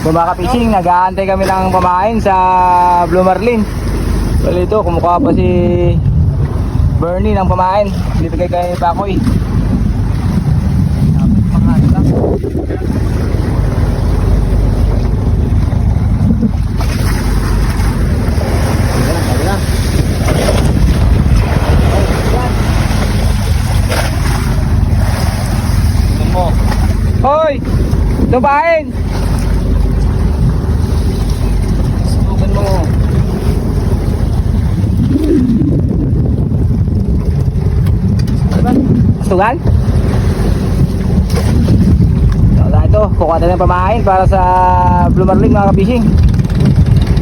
So mga nag-aantay kami ng pamain sa Blue Marlin. Well ito, kumukha pa si Bernie ng pamain. Dito kay Pakoy. Hoy! Lupain! Subukan mo. Sugan? Wala ito, kukuha tayo ng pamahain para sa Blue Marlin mga kabishing.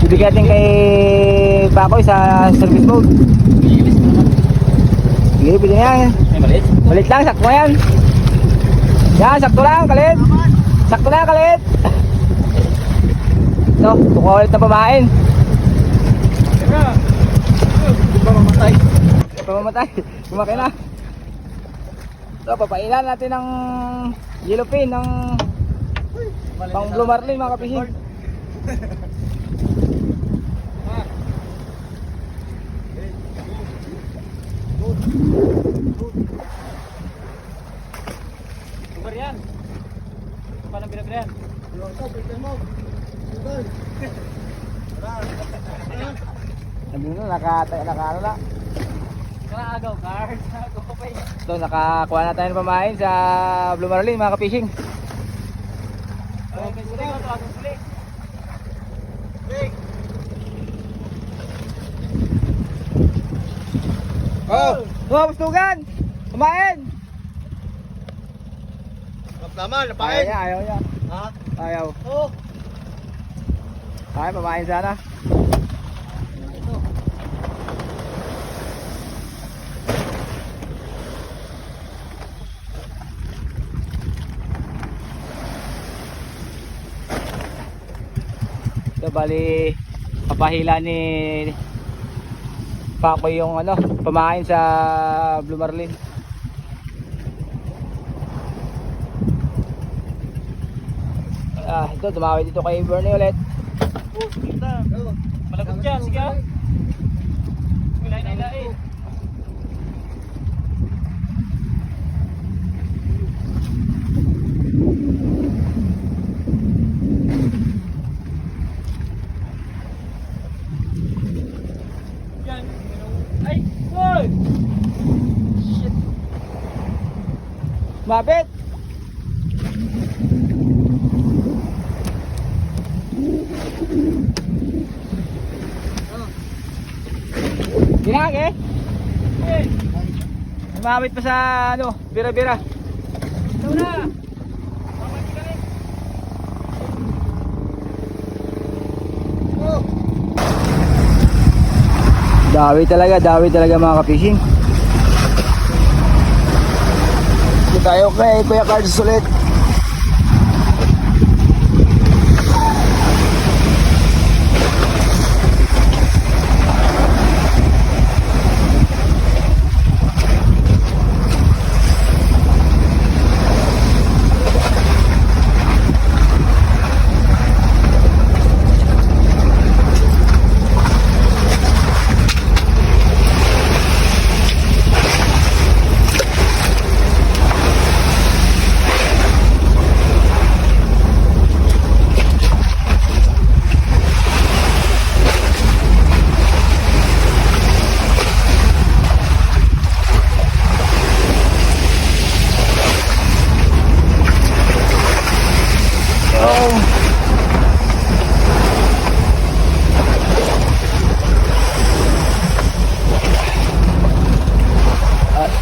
Bibigyan natin kay Pakoy sa service mode. Sige, pwede na yan. Balit lang, sakto na yan. Yan, sakto lang, kalit. Sakto na, kalit. Ito, kukuha ulit ng pamahain. Teka! Hindi ba mamatay? Ito pa mamatay. Kumakay na. Ito, papailan natin ng yellow pin ng pang blue marlin mga kapising. Super yan. Paano binabila yan? Sabi nyo, naka, naka, ano na. Kakaagaw, card. Agaw pa eh. Ito, nakakuha na tayo ng pamahain sa blue marlin mga suli. Oh! Mga pastugan! Kumain! Naman, Ayaw niya, ayaw niya. Ha? Ayaw. Oo. Ay, pamain sana. Bali papahila ni Paco yung ano, pamain sa Blue Marlin. Ah, ito dumawi dito kay Bernie ulit. Oh, kita. Malagot yan, sige ah. Ilay na ilay eh. Yan. Ay! Hoy! Shit! Mabit! Ginag eh! Mabit pa sa ano, bira-bira. Ito na! Dawi talaga, dawi talaga mga kapishing. Dito tayo kay Kuya Carlos ulit.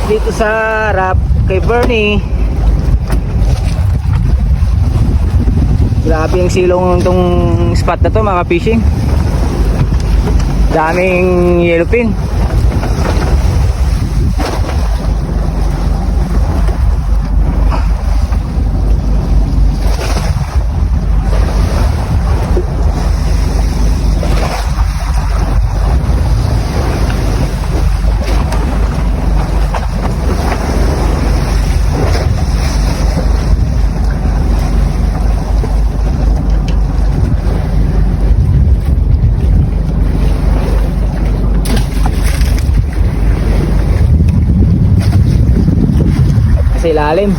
Dito sa harap kay Bernie. Grabe yung silong tong spot na to mga fishing. Daming yellow sa ilalim.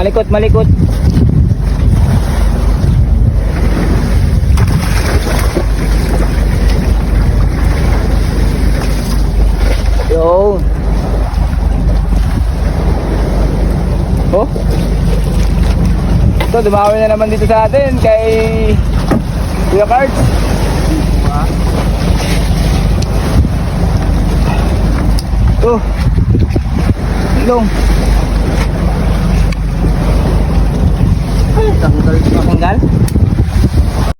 Malikot, malikot. Oh. Ito, dumawi na naman dito sa atin kay Kuya Cards. Ito. Ilong. Ay, tanggal. Matanggal?